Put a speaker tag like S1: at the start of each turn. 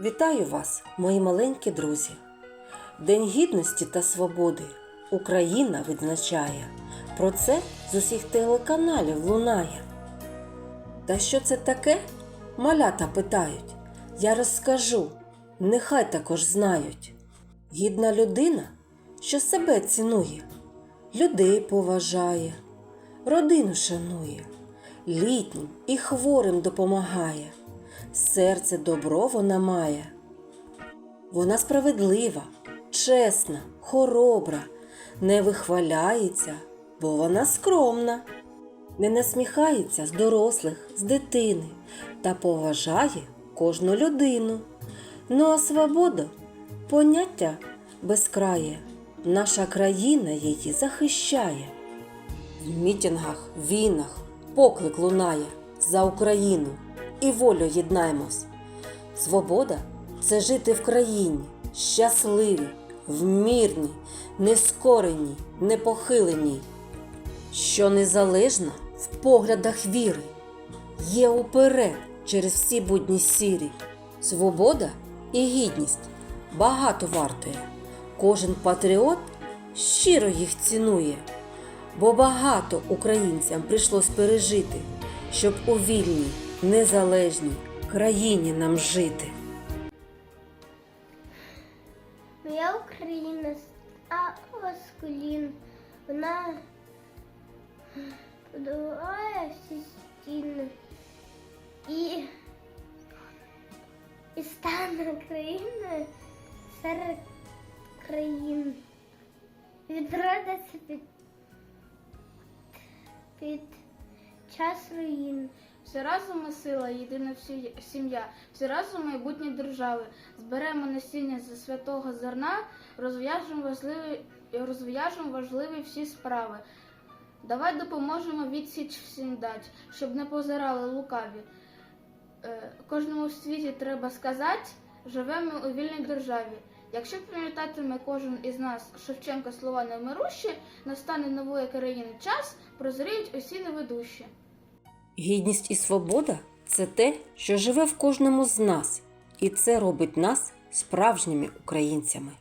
S1: Вітаю вас, мої маленькі друзі! День гідності та свободи Україна відзначає. Про це з усіх телеканалів лунає. Та що це таке? Малята питають. Я розкажу, нехай також знають. Гідна людина, що себе цінує, людей поважає, родину шанує, літнім і хворим допомагає, серце добро вона має. Вона справедлива, чесна, хоробра, не вихваляється, бо вона скромна, не насміхається з дорослих, з дитини та поважає кожну людину. Ну а свобода поняття безкрає, наша країна її захищає. В мітінгах, війнах поклик лунає за Україну і волю єднаймось. Свобода це жити в країні, щасливі, в мирній, нескореній, непохиленій, що незалежна в поглядах віри, є уперед через всі будні сірі. Свобода і гідність багато вартує. Кожен патріот щиро їх цінує, бо багато українцям прийшлось пережити, щоб у вільній, незалежній країні нам жити.
S2: Моя Україна стала з колін. Вона подолає всі стіни і, і стане країною серед країн. Відродиться під, під час руїн.
S3: Всі разом ми сила, єдина сім'я, всі разом майбутні держави. Зберемо насіння зі святого зерна, розв'яжемо важливі, розв'яжемо важливі всі справи. Давай допоможемо відсіч всім дать, щоб не позирали лукаві. Е, Кожному в світі треба сказати, живемо у вільній державі. Якщо пам'ятатиме кожен із нас Шевченка слова невмирущі, настане нової країни час, прозріють усі неведущі.
S1: Гідність і свобода це те, що живе в кожному з нас, і це робить нас справжніми українцями.